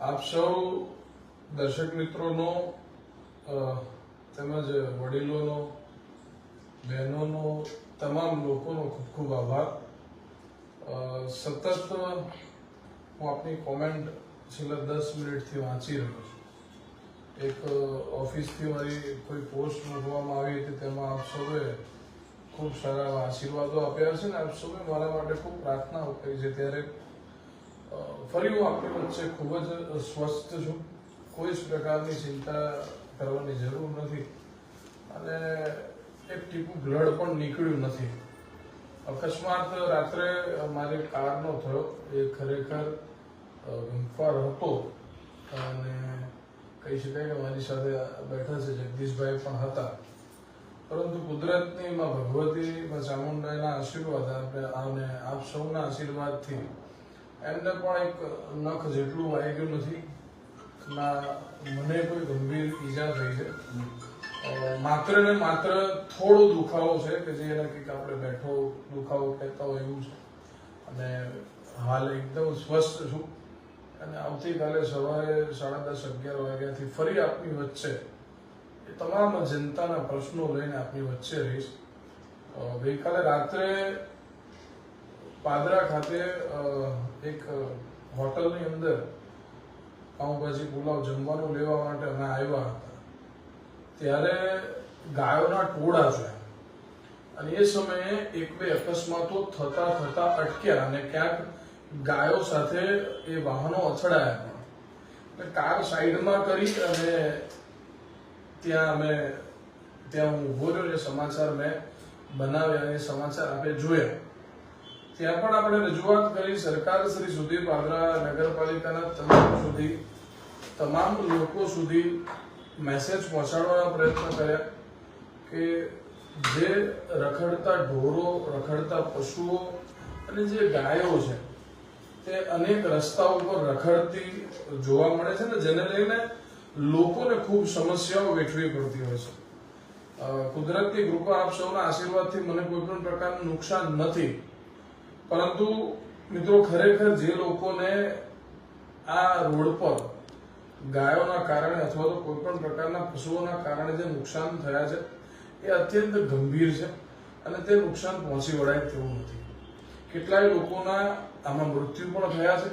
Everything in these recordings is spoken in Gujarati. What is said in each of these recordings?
આપ સૌ દર્શક મિત્રોનો તેમજ વડીલોનો, બહેનોનો, તમામ લોકોનો ખૂબ ખૂબ આભાર. સતત હું આપની કોમેન્ટ છેલ્લા દસ મિનિટથી વાંચી રહ્યો છું. એક ઓફિસથી મારી કોઈ પોસ્ટ મૂકવામાં આવી હતી, તેમાં આપ સૌએ ખૂબ સારા આશીર્વાદો આપ્યા છે ને આપ સૌએ મારા માટે ખૂબ પ્રાર્થનાઓ કરી છે. ત્યારે ફરી હું આપણી વચ્ચે ખૂબ જ સ્વસ્થ છું. કોઈ જ પ્રકારની ચિંતા કરવાની જરૂર નથી. અને એક ટીપું બ્લડ પણ નીકળ્યું નથી. અકસ્માત રાત્રે મારી કારનો થયો. એ ખરેખર અ, હતો. અને કહી શકાય કે મારી સાથે બેઠા છે જગદીશભાઈ પણ હતા. પરંતુ કુદરતની માં ભગવતી માં ચામુંડાના આશીર્વાદ આપણે અને આપ સૌના આશીર્વાદથી એમને પણ એક નખ જેટલું વાગ્યું નથી. ના, મને કોઈ ગંભીર ઈજા થઈ છે. માત્ર ને માત્ર થોડો દુખાવો છે કે જે એને કંઈક આપણે બેઠો દુખાવો કહેતા હોય એવું છે. અને હાલ એકદમ સ્વસ્થ છું. અને આવતીકાલે સવારે સાડા દસ, અગિયાર વાગ્યાથી ફરી આપની વચ્ચે એ તમામ જનતાના પ્રશ્નો લઈને આપની વચ્ચે રહીશ. ગઈકાલે રાત્રે પાદરા ખાતે એક હોટલની અંદર પાઉંભાજી પુલાવ જમવાનું લેવા માટે અમે આવ્યા હતા. ત્યારે ગાયોના ટોળા છે અને એ સમયે એક બે અકસ્માતો થતા થતા અટક્યા અને ક્યાંક ગાયો સાથે એ વાહનો અથડાયા એટલે કાર સાઈડમાં કરી અને ત્યાં અમે, ત્યાં હું ઊભો રહ્યો સમાચાર મેં બનાવ્યા અને સમાચાર આપણે જોયા. ત્યાં પણ આપણે રજૂઆત કરી સરકાર શ્રી સુધી, પાદરા નગરપાલિકાના તંત્ર સુધી, તમામ લોકો સુધી મેસેજ પહોંચાડવાના પ્રયત્ન કર્યા કે જે રખડતા ઢોરો, રખડતા પશુઓ અને જે ગાયો છે, તે અનેક રસ્તા ઉપર રખડતી જોવા મળે છે ને જેને લઈને લોકોને ખૂબ સમસ્યાઓ વેઠવી પડતી હોય છે. કુદરતની કૃપા આપ સૌના આશીર્વાદથી મને કોઈ પણ પ્રકારનું નુકસાન નથી. પરંતુ મિત્રો ખરેખર જે લોકોને આ રોડ પર ગાયોના કારણે અથવા તો કોઈ પણ પ્રકારના પશુઓના કારણે જે નુકસાન થયા છે, એ અત્યંત ગંભીર છે અને તે નુકસાન પહોંચી વળાય તેવું નથી. કેટલાય લોકોના આમાં મૃત્યુ પણ થયા છે,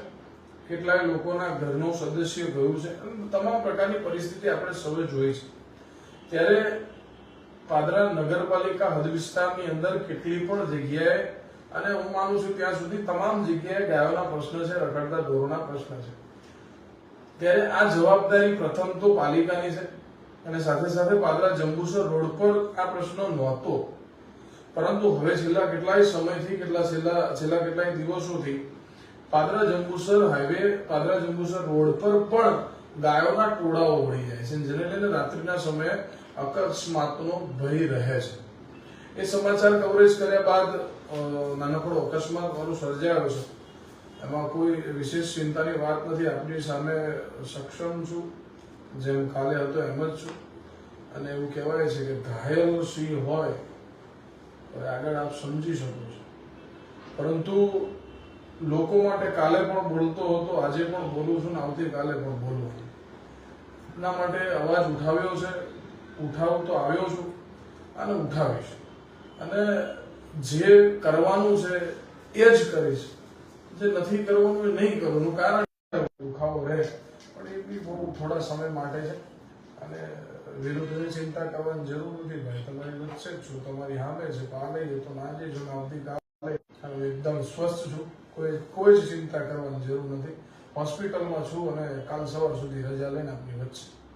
કેટલાય લોકોના ઘરનો સદસ્ય ગયું છે અને તમામ પ્રકારની પરિસ્થિતિ આપણે સૌએ જોઈ છે. ત્યારે પાદરા નગરપાલિકા હદ વિસ્તારની અંદર કેટલી પણ જગ્યાએ અને હું માનું છું ત્યાં સુધી તમામ જગ્યાએ ગાયોના પ્રશ્ન છે, રખડતા ઢોરોના પ્રશ્ન છે. ત્યારે આ જવાબદારી પ્રથમ તો પાલિકાની છે અને સાથે સાથે પાદરા જંબુસર રોડ પર આ પ્રશ્ન નહોતો. પરંતુ હવે છેલ્લા કેટલાય સમયથી, કેટલા છેલ્લા છેલ્લા કેટલાય દિવસોથી પાદરા જંબુસર હાઈવે, પાદરા જંબુસર રોડ પર પણ ગાયોના ટોળાઓ ભળી જાય છે, જેને લઈને રાત્રિના સમયે અકસ્માતનો ભય રહે છે. એ સમાચાર કવરેજ કર્યા બાદ નાનકડો અકસ્માત મારું સર્જાયો છે. એમાં કોઈ વિશેષ ચિંતાની વાત નથી. આપની સામે સક્ષમ છું. જેમ કાલે હતો એમ જ છું. અને એવું કહેવાય છે કે ઘાયલ સિંહ હોય તો આગળ આપ સમજી શકો છો. પરંતુ લોકો માટે કાલે પણ બોલતો હતો, આજે પણ બોલું છું ને આવતીકાલે પણ બોલું એના માટે અવાજ ઉઠાવ્યો છે. ઉઠાવતો આવ્યો છું અને ઉઠાવીશ. અને જે કરવાનું છે એ જ કરીશ જે નથી કરવાનું એ નહીં કરવાનું. કારણ દુખાવો રહે પણ એ બી બહુ થોડા સમય માટે છે. અને વિરુદ્ધની ચિંતા કરવાની જરૂર નથી. ભાઈ, તમારી વચ્ચે જ છું. તમારી સામે છે. લઈએ તો ના જઈશું ને આવતીકાલે એકદમ સ્વસ્થ છું. કોઈ કોઈ જ ચિંતા કરવાની જરૂર નથી. હોસ્પિટલમાં છું અને કાલ સવાર સુધી રજા લઈને આપની વચ્ચે.